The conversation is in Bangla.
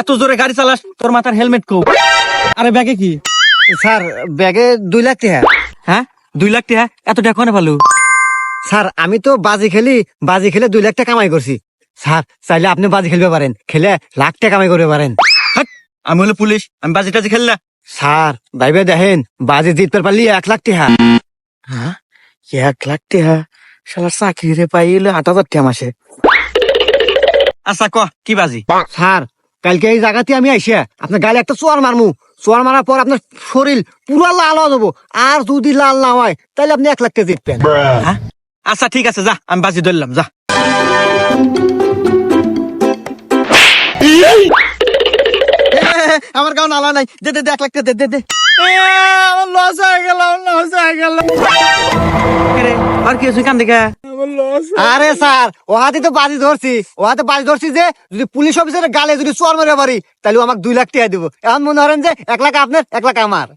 এত জোরে গাড়ি চালাস তোর মাথার হেলমেট কো। আরে ব্যাগে কি? স্যার ব্যাগে দুই লাখ টাকা হ্যাঁ? দুই লাখ টাকা এত টাকা কোনে ভালো স্যার আমি তো বাজি খেলি বাজি খেলে দুই লাখ টাকা কামাই করছি। স্যার চাইলে আপনি বাজি খেলতে পারেন খেলে লাখ টাকা কামাই করতে পারেন। আমি হলো পুলিশ আমি বাজি টাজি খেললা স্যার ভাইবে দেখেন বাজি জিততে পারলি এক লাখ টাকা হ্যাঁ? এক লাখ টাকা শালা চাকরি রে পাইলে আট হাজার টাকা মাসে। আচ্ছা ক কি বাজি? স্যার কালকে এই জায়গাতে আমি আইসে আপনার গালে একটা চোয়ার মারমু। চোয়ার মারার পর আপনার শরীর পুরো লাল হয়ে যাব। আর যদি লাল না হয় তাহলে আপনি এক লাখ টাকা জিতবেন হ্যাঁ? আচ্ছা ঠিক আছে যা আমি বাজি ধরলাম যা। আমার গাও নালা নাই। দে দে এক লাখ টাকা দে দে দে। আমার লস হয়ে গেল লস হয়ে গেল। আর কি কান দেখা। আরে স্যার ও হাতে তো বাজি ধরছি। ও হাতে বাজি ধরছি যে যদি পুলিশ অফিসারের গালে যদি চোর মেরে পারি তাহলে আমাকে দুই লাখ টাকা দিব। এখন মনে করেন যে এক লাখ আপনার এক লাখ আমার।